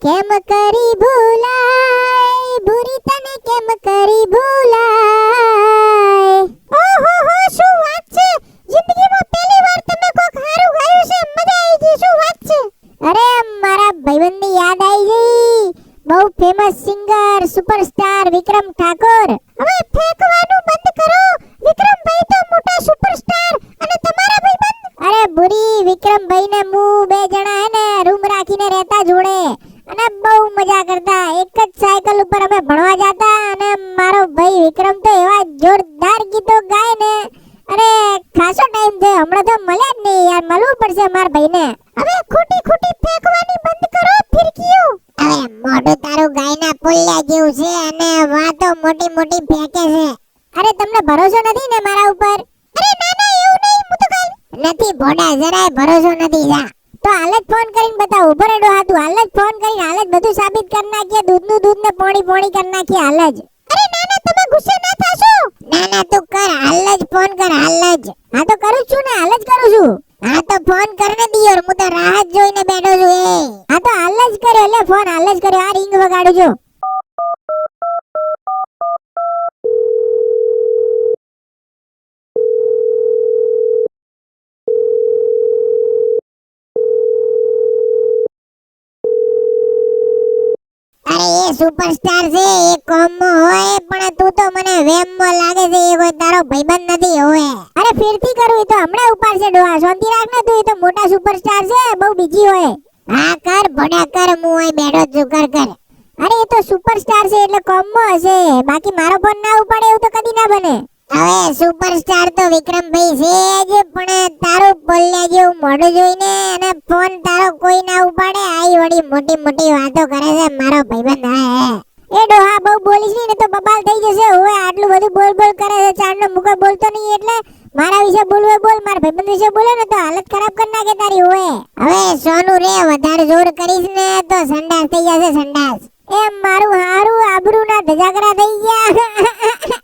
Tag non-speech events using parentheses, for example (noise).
કેમ કરી ભૂલાય? ભૂરી તને કેમ કરી ભૂલાય? ઓહો, હો, શું વાત છે? જિંદગીમાં પહેલી વાર તમે કોક હારું ગાયું છે? મજા આવી ગઈ, શું વાત છે? અરે, મારા ભાઈબંધની યાદ આવી ગઈ. બહુ famous singer superstar Vikram Thakor. હવે ફેંકવાનું બંધ કરો. વિક્રમભાઈ તો મોટા સુપરસ્ટાર અને તમારા ભાઈબંધ? અરે ભૂરી વિક્રમભાઈ ને હું બે જણા, હે ને, રૂમ રાખીને રહેતા જોડે. અને બહુ મજા કરતા. એક જ સાયકલ ઉપર અમે ભણવા જતા અને મારો ભાઈ વિક્રમ તો એવા જોરદાર ગીતો ગાય ને. અરે ખાસો ટાઈમ છે. હમણાં તો મળ્યા જ નહીં યાર. મળવું પડશે મારા ભાઈને. હવે ખોટી ખોટી ફેંકવાની બંધ કરો ફિરકીઓ. હવે મોઢું તારું ગાયના પુલ્યા જેવું છે અને વાતો મોટી મોટી ફેંકે છે. અરે તમને ભરોસો નથી ને મારા ઉપર? અરે ના ના એવું નહીં. હું તો કઈ નથી ભોડા જરાય ભરોસો નથી જા. તો હાલ જ ફોન કરીને બતાવ. ઊભો રેડો હાતું હાલ જ ફોન કરીને હાલ જ બધું સાબિત કરી નાખીએ. દૂધનું દૂધ ને પોણી પોણી કરી નાખીએ હાલ જ. અરે ના ના, તમે ગુસ્સે ના થાશો. ના ના, તું કર. હાલ જ ફોન કર. હાલ જ. હા તો કરું છું ને. હાલ જ કરું છું. હા તો ફોન કરને દિયોર હું તો રાહત જોઈને બેઠો છું. એ. હા તો હાલ જ કર્યો. એટલે ફોન. હાલ જ કર્યો. આ રિંગ વગાડું છું અરે એ સુપરસ્ટાર છે, એ કોમમાં હોય, પણ તું તો મને વેમમાં લાગે છે, એ કોઈ તારો ભાઈબંધ નથી હોય અરે, ફેરથી કરું, એ તો હમણાં ઉપાડશે ડોહા. શાંતિ રાખ ને તું, એ તો મોટા સુપરસ્ટાર છે, બહુ બીજી હોય. હા, કર ભડા કર, હું અહીં બેઠો છું, કર કર. અરે, એ તો સુપરસ્ટાર છે, એટલે કોમમાં હશે. બાકી મારો ફોન ના ઉપાડે, એવું તો કદી ના બને. હવે સુપરસ્ટાર તો વિક્રમભાઈ છે જ, પણ તારું બોલ્યા જેવું મોઢું જોઈને અને ફોન તારો કોઈ ના ઉપાડે, આઈ વળી મોટી મોટી વાતો કરે છે, મારો ભાઈબંધ હા. એ ડોહા બહુ બોલીશ ને તો બબાલ થઈ જશે. હવે આટલું બધું બોલ બોલ કરે છે, ચાંદનો મુકો બોલતો નહીં એટલે મારા વિશે બોલવે બોલ મારા ભાઈબંધ વિશે બોલે ને તો હાલત ખરાબ કરી નાખે તારી હોય હવે સોનું રે, વધારે જોર કરીશ ને તો સંડાસ થઈ જશે, સંડાસ. એ મારું હારું આબરૂ ના ધજાગરા થઈ ગયા. (laughs)